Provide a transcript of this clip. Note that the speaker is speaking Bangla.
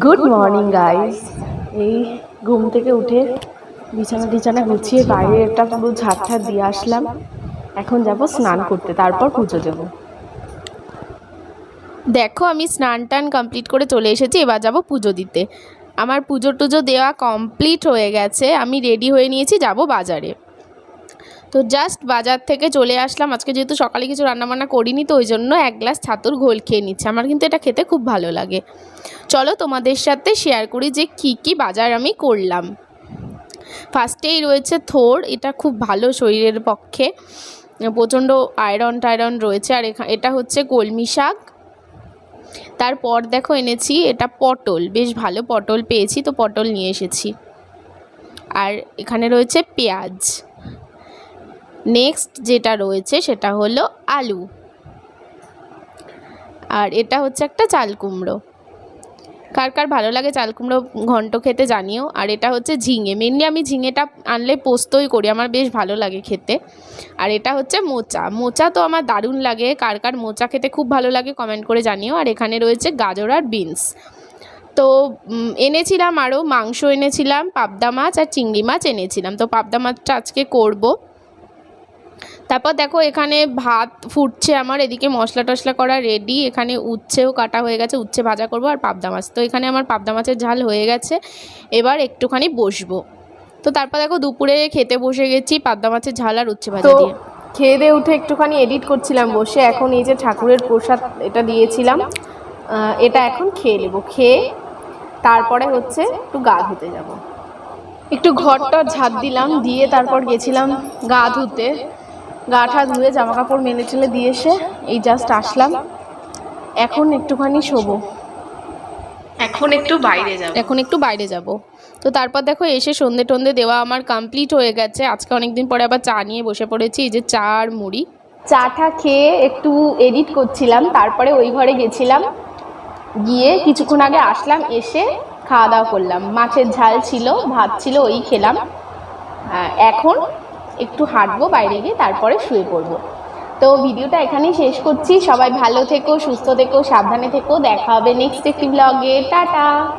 গুড মর্নিং গাইস এই ঘুম থেকে উঠে বিছানা টিছানা গুছিয়ে বাইরে একটা পুরো ঝাড় দিয়ে আসলাম। এখন যাব স্নান করতে, তারপর পুজো দেব। দেখো, আমি স্নান টান কমপ্লিট করে চলে এসেছি, এবার যাব পুজো দিতে। আমার পুজো টুজো দেওয়া কমপ্লিট হয়ে গেছে, আমি রেডি হয়ে নিয়েছি, যাব বাজারে। তো জাস্ট বাজার থেকে চলে আসলাম, আজকে যেহেতু সকালে কিছু রান্নাবান্না করিনি, তো ওই জন্য এক গ্লাস ছাতুর ঘোল খেয়ে নিচ্ছে। আমার কিন্তু এটা খেতে খুব ভালো লাগে। চলো তোমাদের সাথে শেয়ার করি যে কী কী বাজার আমি করলাম। ফার্স্টেই রয়েছে থোর এটা খুব ভালো শরীরের পক্ষে। প্রচণ্ড আয়রন টায়রন রয়েছে, আর এটা হচ্ছে কলমি শাক। তারপর দেখো এনেছি, এটা পটল, বেশ ভালো পটল পেয়েছি, তো পটল নিয়ে এসেছি। আর এখানে রয়েছে পেঁয়াজ। নেক্সট যেটা রয়েছে, সেটা হলো আলু। আর এটা হচ্ছে একটা চাল কুমড়ো। কার কার ভালো লাগে চাল কুমড়ো, ঘন্ট খেতে জানিও। আর এটা হচ্ছে ঝিঙে। মেনলি আমি ঝিঙেটা আনলে পোস্তই করি, আমার বেশ ভালো লাগে খেতে। আর এটা হচ্ছে মোচা। মোচা তো আমার দারুণ লাগে। কার কার মোচা খেতে খুব ভালো লাগে কমেন্ট করে জানিও। আর এখানে রয়েছে গাজর আর বিনস। তো এনেছিলাম আরও মাংস এনেছিলাম, পাবদা মাছ আর চিংড়ি মাছ এনেছিলাম। তো পাবদা মাছটা আজকে করব। তারপর দেখো এখানে ভাত ফুটছে আমার এদিকে মশলা টশলা করা রেডি এখানে উচ্ছেও কাটা হয়ে গেছে উচ্ছে ভাজা করব আর পাবদা মাছ। তো এখানে আমার পাবদা মাছের ঝাল হয়ে গেছে এবার একটুখানি বসবো। তো তারপর দেখো দুপুরে খেতে বসে গেছি পাবদা মাছের ঝাল আর উচ্ছে ভাজা দিয়ে। খেয়ে দিয়ে উঠে একটুখানি এডিট করছিলাম বসে এখন এই যে ঠাকুরের প্রসাদ এটা দিয়েছিলাম এটা এখন খেয়ে নেব খেয়ে তারপরে হচ্ছে একটু গা ধুতে যাব। একটু ঘরটা ঝাড় দিলাম দিয়ে তারপর গেছিলাম গা ধুতে। গা ঠা ধুয়ে জামা কাপড় মেলে টেলে দিয়ে এসে এই জাস্ট আসলাম। এখন একটুখানি শোবো। এখন একটু বাইরে যাব। এখন একটু বাইরে যাব। তো তারপর দেখো এসে সন্ধে টন্ধে দেওয়া আমার কমপ্লিট হয়ে গেছে। আজকে অনেকদিন পরে আবার চা নিয়ে বসে পড়েছি এই যে চা আর মুড়ি। চাটা খেয়ে একটু এডিট করছিলাম তারপরে ওই ঘরে গেছিলাম। গিয়ে কিছুক্ষণ আগে আসলাম এসে খাওয়া দাওয়া করলাম। মাছের ঝাল ছিল ভাত ছিল ওই খেলাম। এখন একটু হাঁটবো, বাইরে গিয়ে তারপরে শুয়ে পড়ব। তো ভিডিওটা এখানেই শেষ করছি। সবাই ভালো থেকো, সুস্থ থেকো, সাবধানে থেকো। দেখা হবে নেক্সট একটি ব্লগে টাটা!